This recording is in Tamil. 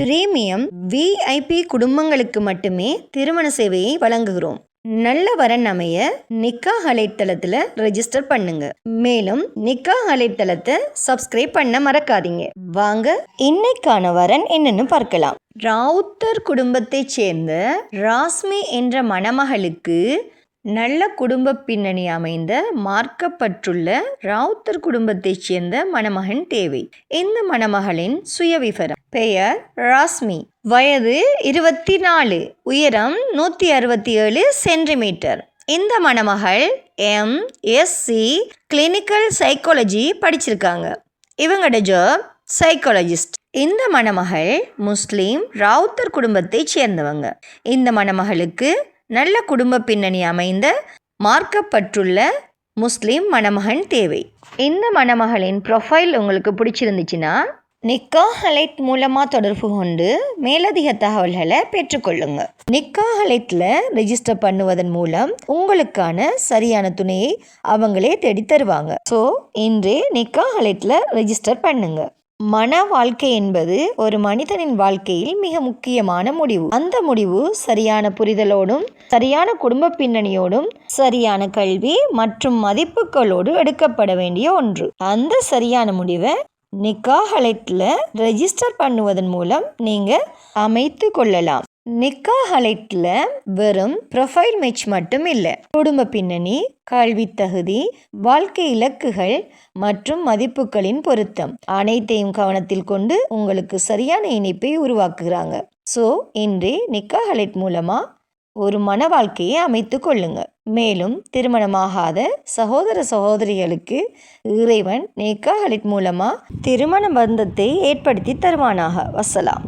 பிரீமியம் விஐபி குடும்பங்களுக்கு மட்டுமே திருமண சேவையை வழங்குகிறோம். நல்ல வரன் அமைய நிக்கா அலைத்தளத்தில் ரெஜிஸ்டர் பண்ணுங்க. மேலும் நிக்கா அலைத்தளத்தை சப்ஸ்கிரைப் பண்ண மறக்காதீங்க. வாங்க இன்னைக்கான வரன் என்னன்னு பார்க்கலாம். ராவுத்தர் குடும்பத்தைச் சேர்ந்த ராஸ்மி என்ற மணமகளுக்கு நல்ல குடும்ப பின்னணி அமைந்த மார்க்கப்பட்டுள்ள ராவுத்தர் குடும்பத்தைச் சேர்ந்த மணமகன் தேவை. இந்த மணமகளின் சுயவிவரம். பெயர் ராஸ்மி. வயது இருபத்தி நாலு உயரம் நூற்றி அறுபத்தி ஏழு சென்டிமீட்டர். இந்த மணமகள் எம். எஸ்சி கிளினிக்கல் சைக்காலஜி படிச்சிருக்காங்க. இவங்களோட ஜாப் சைக்காலஜிஸ்ட் இந்த மணமகள் முஸ்லீம் ராவுத்தர் குடும்பத்தைச் சேர்ந்தவங்க. இந்த மணமகளுக்கு நல்ல குடும்ப பின்னணி அமைந்த மார்க்கப்பட்டுள்ள முஸ்லீம் மணமகன் தேவை. இந்த மணமகளின் ப்ரொஃபைல் உங்களுக்கு பிடிச்சிருந்துச்சுன்னா நிக்காஹலைட் மூலமாக தொடர்பு கொண்டு மேலதிக தகவல்களை பெற்றுக்கொள்ளுங்க. நிக்காஹலைட்டில் ரெஜிஸ்டர் பண்ணுவதன் மூலம் உங்களுக்கான சரியான துணையை அவங்களே தேடி தருவாங்க. ஸோ இன்றே நிக்காஹலைட்டில் ரெஜிஸ்டர் பண்ணுங்க. மன வாழ்க்கை என்பது ஒரு மனிதனின் வாழ்க்கையில் மிக முக்கியமான முடிவு. அந்த முடிவு சரியான புரிதலோடும் சரியான குடும்ப பின்னணியோடும் சரியான கல்வி மற்றும் மதிப்புகளோடு எடுக்கப்பட வேண்டிய ஒன்று. அந்த சரியான முடிவை நிக்காஹலைட்டில் ரெஜிஸ்டர் பண்ணுவதன் மூலம் நீங்கள் அமைத்து கொள்ளலாம். நிக்காஹலைட்டில் வெறும் ப்ரொஃபைல் மேட்ச் மட்டும் இல்லை. குடும்ப பின்னணி கல்வி தகுதி வாழ்க்கை இலக்குகள் மற்றும் மதிப்புகளின் பொருத்தம் அனைத்தையும் கவனத்தில் கொண்டு உங்களுக்கு சரியான இணைப்பை உருவாக்குகிறாங்க ஸோ இன்றே நிக்காஹலைட் மூலமாக ஒரு மன வாழ்க்கையை அமைத்து கொள்ளுங்க. மேலும் திருமணமாகாத சகோதர சகோதரிகளுக்கு இறைவன் நேக்காஹலிட் மூலமாக திருமண பந்தத்தை ஏற்படுத்தி தருவானாக. வசலாம்